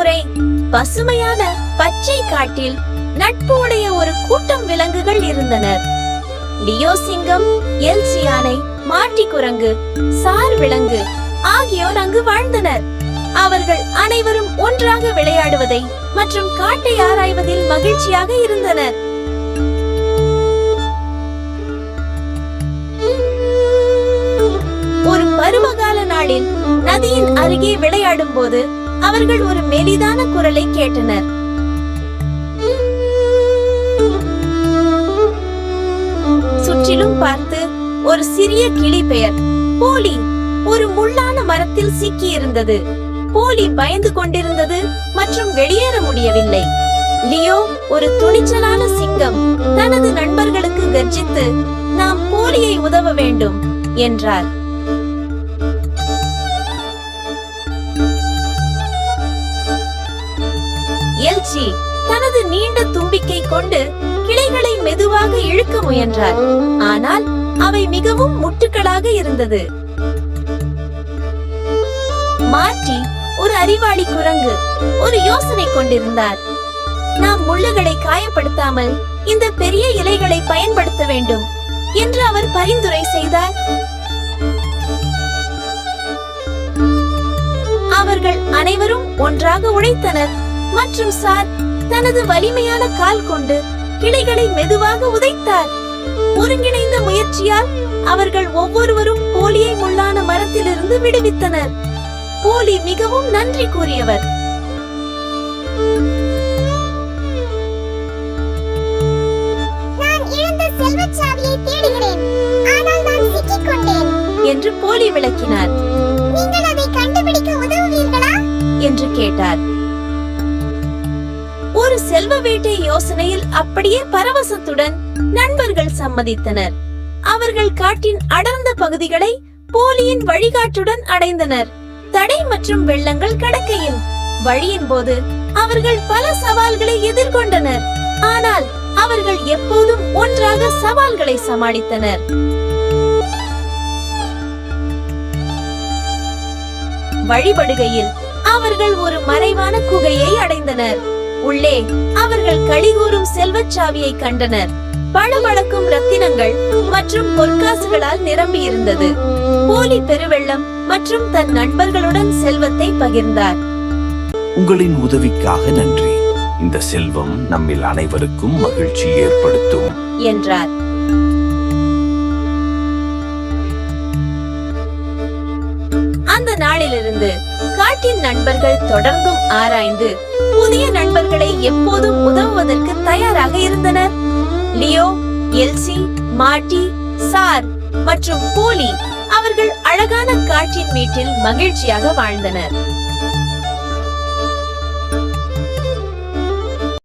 முறை பசுமையான பச்சை காட்டில் நட்பு உடைய ஒரு கூட்டம் விலங்குகள் இருந்தனர் லியோ சிங்கம் எல்சி யானை மாட்டி குரங்கு சார் விலங்கு ஆகியோர் அங்கு வாழ்ந்தனர். அவர்கள் அனைவரும் ஒன்றாக விளையாடுவதை மற்றும் காட்டை ஆராய்வதில் மகிழ்ச்சியாக இருந்தனர். ஒரு பருவகால நாளில் நதியின் அருகே விளையாடும் போது அவர்கள் ஒரு மெலிதான குரலை கேட்டனர். சுற்றிலும் பார்த்து ஒரு சிறிய கிளி பெயர். போலி ஒரு முள்ளான மரத்தில் சிக்கி இருந்தது போலி பயந்து கொண்டிருந்தது மற்றும் வெளியேற முடியவில்லை. லியோ ஒரு துணிச்சலான சிங்கம் தனது நண்பர்களுக்கு கர்ஜித்து நாம் போலியை உதவ வேண்டும் என்றார். எல்ச்சி தனது நீண்ட தும்பிக்கை கொண்டு கிளைகளை மெதுவாக இழுக்க முயன்றார். ஆனால் அவை மிகவும் முட்டுக்களாக இருந்தது. மாற்றி ஒரு அறிவாளி குரங்கு ஒரு யோசனை கொண்டிருந்தார். நாம் முள்ளுகளை காயப்படுத்தாமல் இந்த பெரிய இலைகளை பயன்படுத்த வேண்டும் என்று அவர் பரிந்துரை செய்தார். அவர்கள் அனைவரும் ஒன்றாக உழைத்தனர். மற்றும் சார் தனது வலிமையான கால் கொண்டு கிளைகளை மெதுவாக உதைத்தார். ஒருங்கிணைந்த முயற்சியால் அவர்கள் ஒவ்வொருவரும் போலியை முள்ளான மரத்திலிருந்து விடுவித்தனர். போலி மிகவும் நன்றி கூறியவர். என்று போலி விளக்கினார். நீங்கள் அதை கண்டுபிடிக்க உதவுவீர்களா? என்று கேட்டார். ஒரு செல்வ வேட்டை யோசனையில் அப்படியே பரவசத்துடன் நண்பர்கள் சம்மதித்தனர். அவர்கள் காட்டின் அடர்ந்த பகுதிகளை போலியின் வழிகாட்டுடன் அடைந்தனர். தடை மற்றும் வெள்ளங்கள் கடக்கையில் வழியின் போது அவர்கள் பல சவால்களை எதிர்கொண்டனர். ஆனால் அவர்கள் எப்போதும் ஒன்றாக சவால்களை சமாளித்தனர். வழிபடுகையில் அவர்கள் ஒரு மறைவான குகையை அடைந்தனர். உள்ளே அவர்கள் கழிகூறும் செல்வச் சாவியை கண்டனர். பளபளக்கும் ரத்தினங்கள் மற்றும் பொற்காசுகளால் நிரம்பி இருந்தது போலி பெருவெள்ளம் மற்றும் தன் நண்பர்களுடன் செல்வத்தை பகிர்ந்தார். உங்களின் உதவிக்காக நன்றி. இந்த செல்வம் நம்மில் அனைவருக்கும் மகிழ்ச்சி ஏற்படுத்தும். என்றார். அந்த நாளிலிருந்து நாட்டின் நண்பர்கள் தொடர்ந்தும் ஆராய்ந்து புதிய நண்பர்களை எப்போதும் உதவுவதற்கு தயாராக இருந்தனர். லியோ எல்சி மாட்டி சார் மற்றும் போலி அவர்கள் அழகான காற்றின் வீட்டில் மகிழ்ச்சியாக வாழ்ந்தனர்.